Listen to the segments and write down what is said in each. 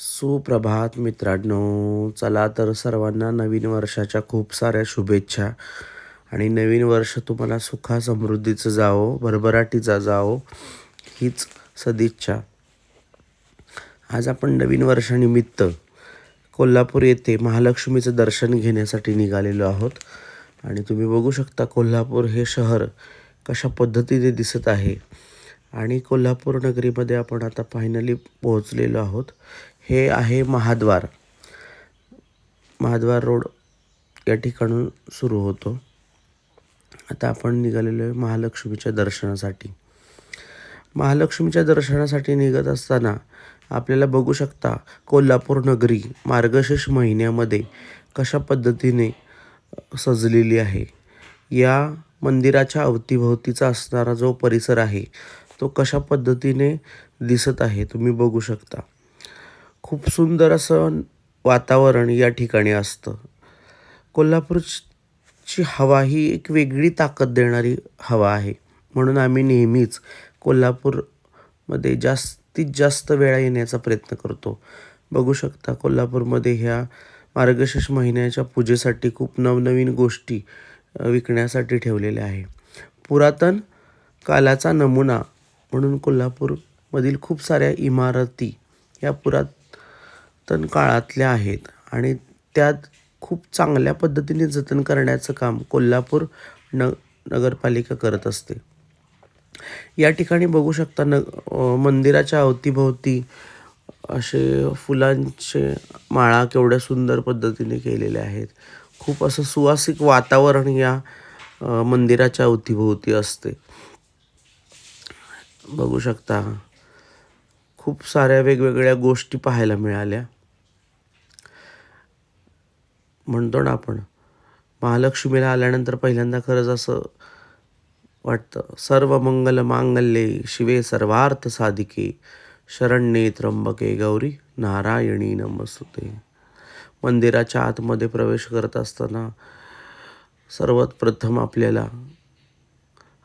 सुप्रभात मित्रांनो. चला तर सर्वांना नवीन वर्षाच्या खूप साऱ्या शुभेच्छा. आणि नवीन वर्ष तुम्हाला सुखा समृद्धीचं जावो भरभराटीचा जावो हीच सदिच्छा. आज आपण नवीन वर्षानिमित्त कोल्हापूर येथे महालक्ष्मीचं दर्शन घेण्यासाठी निघालेलो आहोत. आणि तुम्ही बघू शकता कोल्हापूर हे शहर कशा पद्धतीने दिसत आहे. आणि कोल्हापूर नगरीमध्ये आपण आता फायनली पोहोचलेलो आहोत. हे आहे महाद्वार. महाद्वार रोड या ठिकाणून सुरू होतो. आता आपण निघालेलो आहे महालक्ष्मीच्या दर्शनासाठी. महालक्ष्मीच्या दर्शनासाठी निघत असताना आपल्याला बघू शकता कोल्हापूर नगरी मार्गशीर्ष महिन्यामध्ये कशा पद्धतीने सजलेली आहे. या मंदिराच्या अवतीभोवतीचा असणारा जो परिसर आहे तो कशा पद्धतीने दिसत आहे तुम्ही बघू शकता. खूप सुंदर असं वातावरण या ठिकाणी असतं. कोल्हापूरची हवा ही एक वेगळी ताकद देणारी हवा आहे. म्हणून आम्ही नेहमीच कोल्हापूरमध्ये जास्तीत जास्त वेळा येण्याचा प्रयत्न करतो. बघू शकता कोल्हापूरमध्ये ह्या मार्गशीर्ष महिन्याच्या पूजेसाठी खूप नवनवीन गोष्टी विकण्यासाठी ठेवलेल्या आहे. पुरातन कालाचा नमुना म्हणून कोल्हापूरमधील खूप साऱ्या इमारती या पुरात पुरातन काळातल्या आहेत आणि त्यात खूप चांगल्या पद्धतीने जतन करण्याचं काम कोल्हापूर न नगरपालिका करत असते. या ठिकाणी बघू शकता न मंदिराच्या अवतीभोवती असे फुलांचे माळा केवढ्या सुंदर पद्धतीने केलेल्या आहेत. खूप असं सुवासिक वातावरण या मंदिराच्या अवतीभोवती असते. बघू शकता खूप साऱ्या वेगवेगळ्या गोष्टी पाहायला मिळाल्या. म्हणतो ना आपण महालक्ष्मीला आल्यानंतर पहिल्यांदा खरंच असं वाटतं सर्व मंगल मांगल्ये शिवे सर्वार्थ साधिके शरण्ये त्र्यंबके गौरी नारायणी नमस्तुते. मंदिराच्या आतमध्ये प्रवेश करत असताना सर्वात प्रथम आपल्याला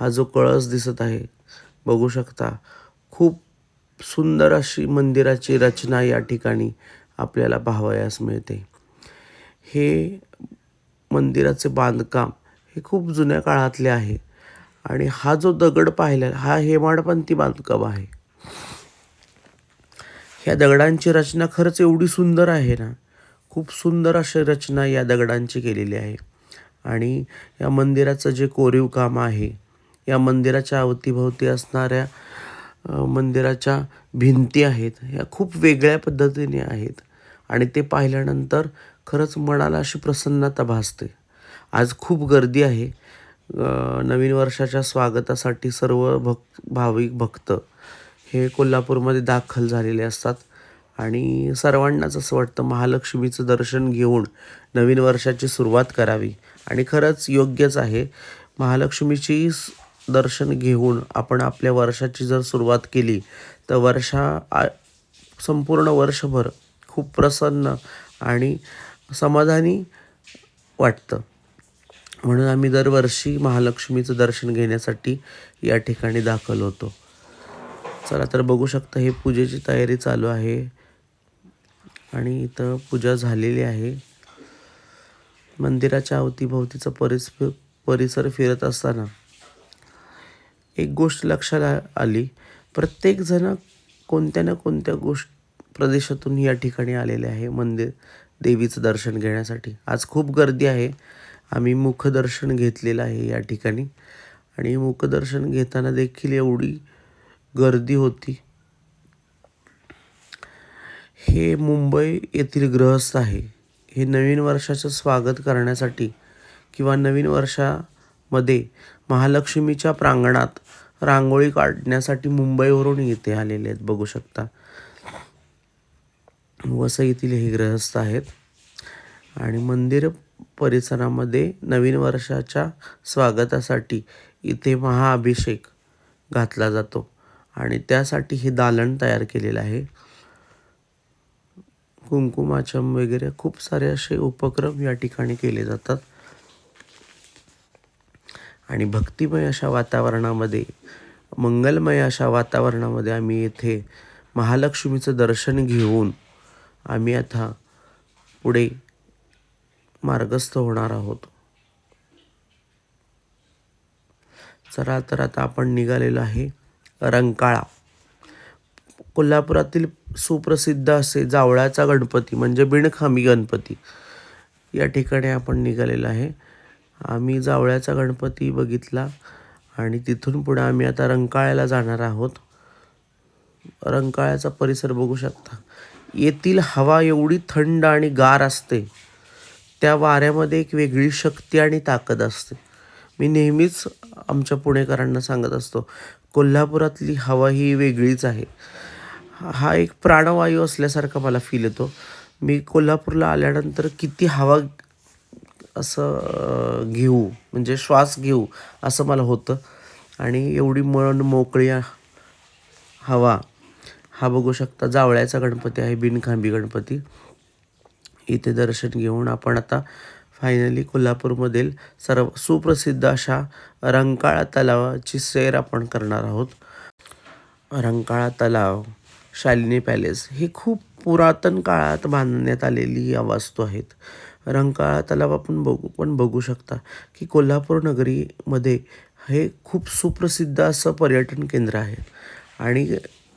हा जो कळस दिसत आहे बघू शकता खूप सुंदर अशी मंदिराची रचना या ठिकाणी आपल्याला पाहावयास मिळते. हे मंदिराचे बांधकाम हे खूप जुन्या काळातले आहे. आणि हा जो दगड पाहिला हा हेमाडपंथी बांधकाम आहे. ह्या दगडांची रचना खरंच एवढी सुंदर आहे ना खूप सुंदर अशी रचना या दगडांची केलेली आहे. आणि या मंदिराचं जे कोरीव काम आहे या मंदिराच्या अवतीभोवती असणाऱ्या मंदिराच्या भिंती आहेत ह्या खूप वेगळ्या पद्धतीने आहेत. आणि ते पाहिल्यानंतर खरंच मनाला अशी प्रसन्नता भासते. आज खूप गर्दी आहे. नवीन वर्षाच्या स्वागतासाठी सर्व भक् भाविक भक्त हे कोल्हापूरमध्ये दाखल झालेले असतात. आणि सर्वांनाच असं वाटतं महालक्ष्मीचं दर्शन घेऊन नवीन वर्षाची सुरुवात करावी. आणि खरंच योग्यच आहे. महालक्ष्मीची दर्शन घेऊन आपण आपल्या वर्षाची जर सुरुवात केली तर वर्षा आ संपूर्ण वर्षभर खूप प्रसन्न आणि समाधानी वाटतं. म्हणून आम्ही दरवर्षी महालक्ष्मीचं दर्शन घेण्यासाठी या ठिकाणी दाखल होतो. चला तर बघू शकता हे पूजेची तयारी चालू आहे. आणि इथं पूजा झालेली आहे. मंदिराच्या अवतीभोवतीचा परिस परिसर फिरत असताना एक गोष्ट लक्षात आली. प्रत्येकजण कोणत्या ना कोणत्या गोष्ट प्रदेशातून या ठिकाणी आलेले आहे. मंदिर देवीचं दर्शन घेण्यासाठी. आज खूप गर्दी आहे. आम्ही मुखदर्शन घेतलेलं आहे या ठिकाणी. आणि मुखदर्शन घेताना देखील एवढी गर्दी होती. हे मुंबई येथील ग्रहस्थ आहे. हे नवीन वर्षाचं स्वागत करण्यासाठी किंवा नवीन वर्षामध्ये महालक्ष्मीच्या प्रांगणात रांगोळी काढण्यासाठी मुंबईवरून येथे आलेले आहेत. बघू शकता. वसईतील हे ग्रहस्थ आहेत. आणि मंदिर परिसरामध्ये नवीन वर्षाच्या स्वागतासाठी इथे महाअभिषेक घातला जातो. आणि त्यासाठी हे दालन तयार केलेलं आहे. कुंकुमाचम वगैरे खूप सारे असे उपक्रम या ठिकाणी केले जातात. आणि भक्तिमय अशा वातावरणामध्ये मंगलमय अशा वातावरणामध्ये आम्ही येथे महालक्ष्मीचं दर्शन घेऊन आम्ही आता पुढे मार्गस्थ होणार आहोत. चला तर आता आपण निघालेलो आहे रंकाळा. कोल्हापुरातील सुप्रसिद्ध असे जावळाचा गणपती म्हणजे बिणखामी गणपती. या ठिकाणी आपण निघालेलो आहे. आम्ही जावळ्याचा गणपती बघितला आणि तिथून पुढे आम्ही आता रंकाळ्याला जाणार आहोत. रंकाळ्याचा परिसर बघू शकता. येथील हवा एवढी थंड आणि गार असते त्या वाऱ्यामध्ये एक वेगळी शक्ती आणि ताकद असते. मी नेहमीच आमच्या पुणेकरांना सांगत असतो कोल्हापुरातली हवा ही वेगळीच आहे. हा एक प्राणवायू असल्यासारखा मला फील येतो. मी कोल्हापूरला आल्यानंतर किती हवा असं घेऊ म्हणजे श्वास घेऊ असं मला होतं. आणि एवढी मन मोकळी हवा हा बघू शकता जावळ्याचा गणपती आहे बिनखांबी गणपती. इथे दर्शन घेऊन आपण आता फायनली कोल्हापूरमधील सर्व सुप्रसिद्ध अशा रंकाळा तलावाची सैर आपण करणार आहोत. रंकाळा तलाव शालिनी पॅलेस हे खूप पुरातन काळात बांधण्यात आलेली या वास्तू आहेत. रंकाळा तलाव आपण बघू पण बघू शकता की कोल्हापूर नगरीमध्ये हे खूप सुप्रसिद्ध असं पर्यटन केंद्र आहे. आणि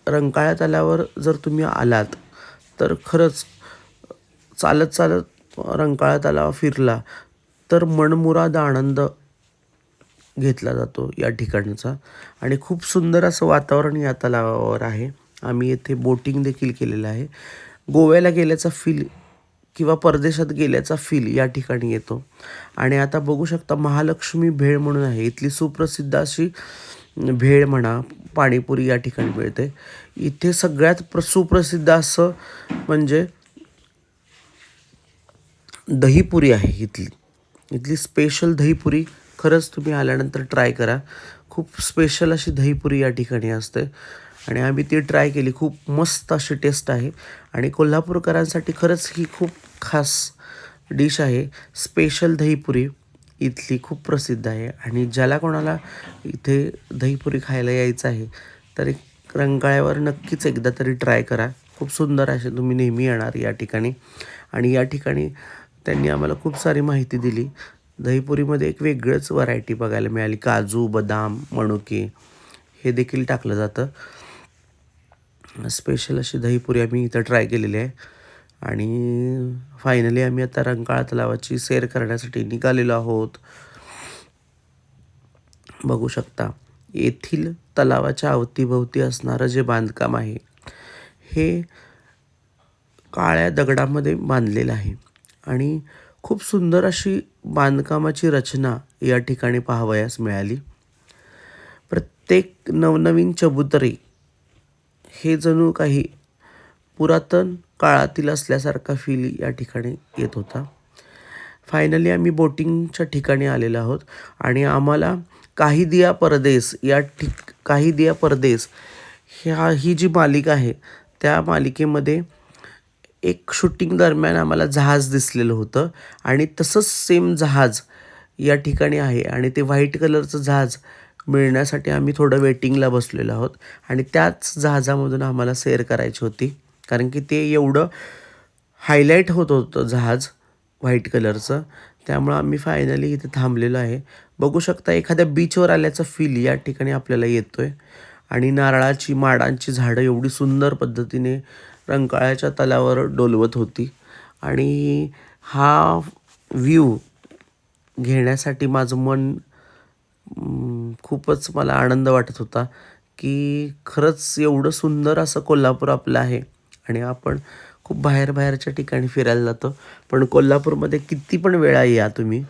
रंकाळा तलावावर जर तुम्ही आलात तर खरंच चालत चालत रंकाळा तलाव फिरला. तर मनमुराद आनंद घेतला जातो या ठिकाणचा. आणि खूप सुंदर असं वातावरण या तलावावर आहे. आम्ही येथे बोटिंग देखील केलेलं आहे. गोव्याला गेल्याचा फील किंवा परदेशात गेल्याचा फील या ठिकाणी येतो. आणि आता बघू शकता महालक्ष्मी भेळ म्हणून आहे. इथली सुप्रसिद्ध अशी भेळ म्हणा पाणीपुरी या ठिकाणी मिळते. इथे सगळ्यात प्र सुप्रसिद्ध असं म्हणजे दहीपुरी आहे इथली. इथली स्पेशल दहीपुरी खरंच तुम्ही आल्यानंतर ट्राय करा. खूप स्पेशल अशी दहीपुरी या ठिकाणी असते. आणि आम्ही ती ट्राय केली. खूप मस्त अशी टेस्ट आहे. आणि कोल्हापूरकरांसाठी खरंच ही खूप खास डिश आहे. स्पेशल दहीपुरी इथली खूप प्रसिद्ध आहे. आणि ज्याला कोणाला इथे दहीपुरी खायला यायचं आहे तर एक नक्कीच एकदा तरी ट्राय करा. खूप सुंदर असे तुम्ही नेहमी येणार या ठिकाणी. आणि या ठिकाणी त्यांनी आम्हाला खूप सारी माहिती दिली. दहीपुरीमध्ये एक वेगळंच व्हरायटी बघायला मिळाली. काजू बदाम मणुके हे देखील टाकलं जातं. स्पेशल अशी दहीपुरी आम्ही इथं ट्राय केलेली आहे. आणि फायनली आम्ही आता रंकाळा तलावाची सैर करण्यासाठी निघालेलो आहोत. बघू शकता येथील तलावाच्या अवतीभोवती असणारं जे बांधकाम आहे हे काळ्या दगडामध्ये बांधलेलं आहे. आणि खूप सुंदर अशी बांधकामाची रचना या ठिकाणी पाहावयास मिळाली. प्रत्येक नवनवीन चबुतरे हे जणू काही पुरातन काळातील असल्यासारखा फील या ठिकाणी येत होता. फायनली आम्ही बोटिंगच्या ठिकाणी आलेलो आहोत आणि आम्हाला काही दिया परदेस या ठिक काही दिया परदेस ह्या ही जी मालिका आहे त्या मालिकेमध्ये एक शूटिंग दरम्यान आम्हाला जहाज दिसलेलं होतं. आणि तसंच सेम जहाज या ठिकाणी आहे. आणि ते व्हाईट कलरचं जहाज मिळण्यासाठी आम्ही थोडं वेटिंगला बसलेलो आहोत. आणि त्याच जहाजामधून आम्हाला सेअर करायची होती. कारण की ते एवढं हायलाईट होत होतं जहाज व्हाईट कलरचं त्यामुळं आम्ही फायनली इथे थांबलेलो आहे. बघू शकता एखाद्या बीचवर आल्याचा फील या ठिकाणी आपल्याला येतो आहे आणि नारळाची माडांची झाडं एवढी सुंदर पद्धतीने रंकाळ्याच्या तलावर डोलवत होती. आणि हा व्ह्यू घेण्यासाठी माझं मन खूपच मला आनंद वाटत होता की खरंच एवढं सुंदर असं कोल्हापूर आपलं आहे. आणि आपण खूप बाहेर बाहेरच्या ठिकाणी फिरायला जातो. पण कोल्हापूरमध्ये किती पण वेळा या तुम्ही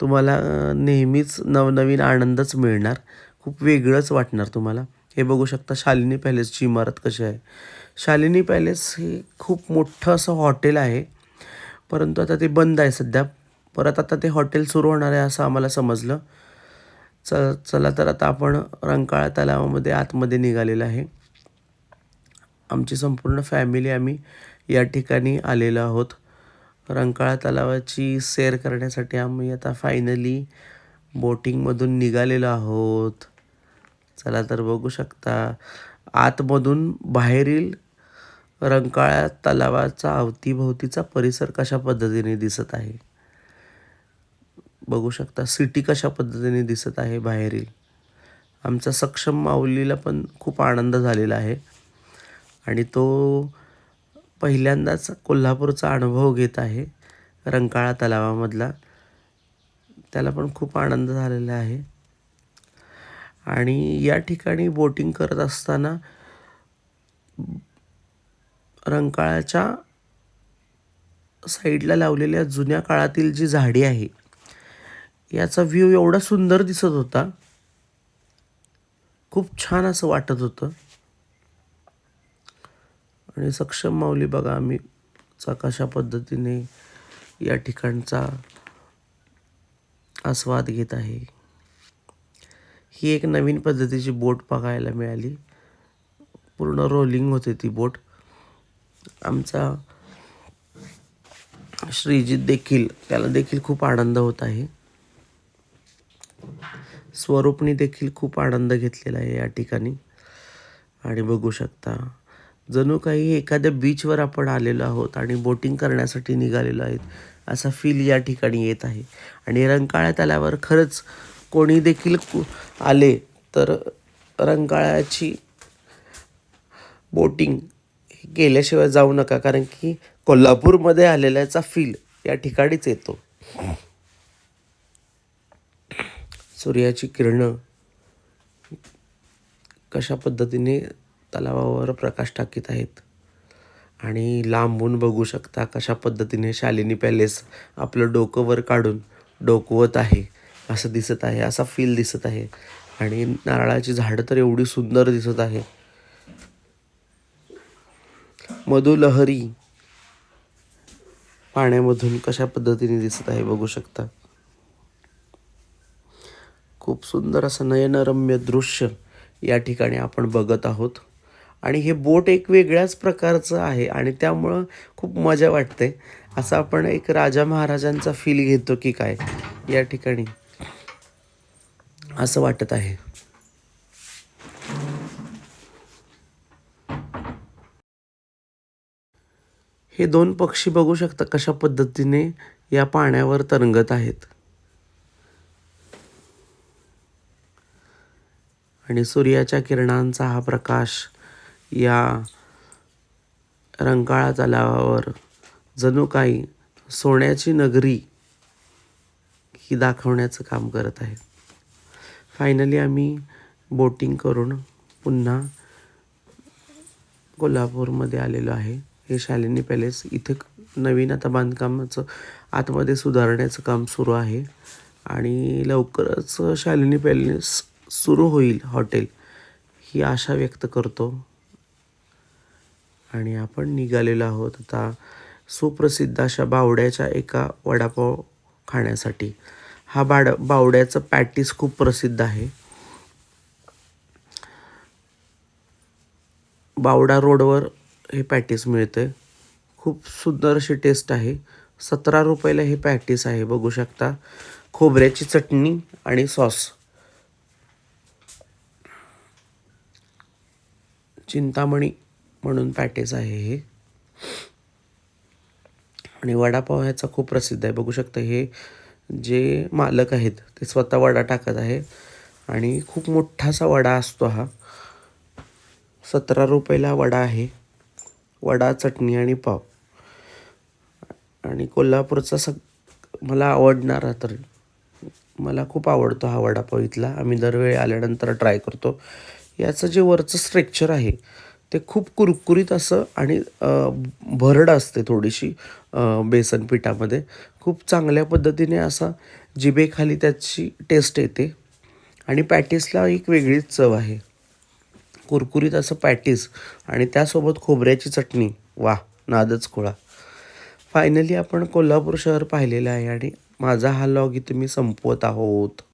तुम्हाला नेहमीच नवनवीन आनंदच मिळणार. खूप वेगळंच वाटणार तुम्हाला. हे बघू शकता शालिनी पॅलेसची इमारत कशी आहे. शालिनी पॅलेस हे खूप मोठं असं हॉटेल आहे. परंतु आता ते बंद आहे सध्या. परत आता ते हॉटेल सुरू होणार आहे असं आम्हाला समजलं. च चला तर आता आपण रंकाळा तलावामध्ये आतमध्ये निघालेलं आहे. आमची संपूर्ण फॅमिली आम्ही या ठिकाणी आलेलो आहोत. रंकाळा तलावाची सैर करण्यासाठी आम्ही आता फायनली बोटिंगमधून निघालेलो आहोत. चला तर बघू शकता. आतमधून बाहेरील रंकाळा तलावाचा अवतीभोवतीचा परिसर कशा पद्धतीने दिसत आहे? बघू शकता सिटी कशा पद्धतीने दिसत आहे बाहेरील? आमचा सक्षम माऊलीला पण खूप आनंद झालेला आहे. आणि तो पहिल्यांदाच कोल्हापूरचा अनुभव घेत आहे रंकाळा तलावामधला. त्याला पण खूप आनंद झालेला आहे. आणि या ठिकाणी बोटिंग करत असताना रंकाळाच्या साईडला लावलेल्या जुन्या काळातील जी झाडी आहे याचा व्ह्यू एवढा सुंदर दिसत होता. खूप छान असं वाटत होतं. आणि सक्षम माऊली बघा आम्ही चा कशा पद्धतीने या ठिकाणचा आस्वाद घेत आहे. ही एक नवीन पद्धतीची बोट बघायला मिळाली. पूर्ण रोलिंग होते ती बोट. आमचा श्रीजित देखील त्याला देखील खूप आनंद होत आहे. स्वरूपनी देखील खूप आनंद घेतलेला आहे या ठिकाणी. आणि बघू शकता जणू काही एखाद्या बीचवर आपण आलेलो आहोत आणि बोटिंग करण्यासाठी निघालेलो आहेत असा फील या ठिकाणी येत आहे. आणि रंकाळ्यात आल्यावर खरंच कोणी देखील आले तर रंकाळ्याची बोटिंग केल्याशिवाय जाऊ नका कारण की कोल्हापूरमध्ये आलेल्याचा फील या ठिकाणीच येतो. सूर्याची किरणं कशा पद्धतीने तलावावर प्रकाश टाकीत आहेत आणि लांबून बघू शकता कशा पद्धतीने शालिनी पॅलेस आपलं डोकं वर काढून डोकवत आहे असं दिसत आहे असा फील दिसत आहे. आणि नारळाची झाडं तर एवढी सुंदर दिसत आहे. मधुलहरी. पाण्यामधून कशा पद्धतीने दिसत आहे बघू शकता. खूप सुंदर असं नयनरम्य दृश्य या ठिकाणी आपण बघत आहोत. आणि हे बोट एक वेगळ्याच प्रकारचं आहे आणि त्यामुळं खूप मजा वाटते. असं आपण एक राजा महाराजांचा फील घेतो की काय या ठिकाणी. असं वाटत आहे. हे दोन पक्षी बघू शकता कशा पद्धतीने या पाण्यावर तरंगत आहेत. आणि सूर्याच्या किरणांचा हा प्रकाश या रंकाळा तलावावर जणू काही सोन्याची नगरी ही दाखवण्याचं काम करत आहे. फायनली आम्ही बोटिंग करून पुन्हा कोल्हापूरमध्ये आलेलो आहे. हे शालिनी पॅलेस इथे नवीन आता बांधकामाचं आतमध्ये सुधारण्याचं काम सुरू आहे. आणि लवकरच शालिनी पॅलेस सुरू होईल हॉटेल ही आशा व्यक्त करतो. आणि आपण निघालेलो आहोत आता सुप्रसिद्ध अशा बावड्याच्या एका वडापाव खाण्यासाठी. हा बाड बावड्याचं पॅटीस खूप प्रसिद्ध आहे. बावडा रोडवर हे पॅटीस मिळतं खूप सुंदर अशी टेस्ट आहे. सतरा रुपयाला हे पॅटीस आहे बघू शकता. खोबऱ्याची चटणी आणि सॉस चिंतामणी म्हणून पॅटेज आहे हे. आणि वडापाव ह्याचा खूप प्रसिद्ध आहे. बघू शकता हे जे मालक आहेत ते स्वतः वडा टाकत आहे. आणि खूप मोठासा वडा असतो हा. सतरा रुपयाला वडा आहे. वडा चटणी आणि पाव. आणि कोल्हापूरचा सग मला आवडणारा तर मला खूप आवडतो हा वडापाव इथला. आम्ही दरवेळी आल्यानंतर ट्राय करतो. याचं जे वरचं स्ट्रेक्चर आहे ते खूप कुरकुरीत असं आणि भरड असते थोडीशी बेसन पिठामध्ये. खूप चांगल्या पद्धतीने असा जिभेखाली त्याची टेस्ट येते. आणि पॅटीसला एक वेगळीच चव आहे. कुरकुरीत असं पॅटीस आणि त्यासोबत खोबऱ्याची चटणी. वा नादच खोळा. फायनली आपण कोल्हापूर शहर पाहिलेलं आहे आणि माझा हा लॉग इथे मी संपवत आहोत.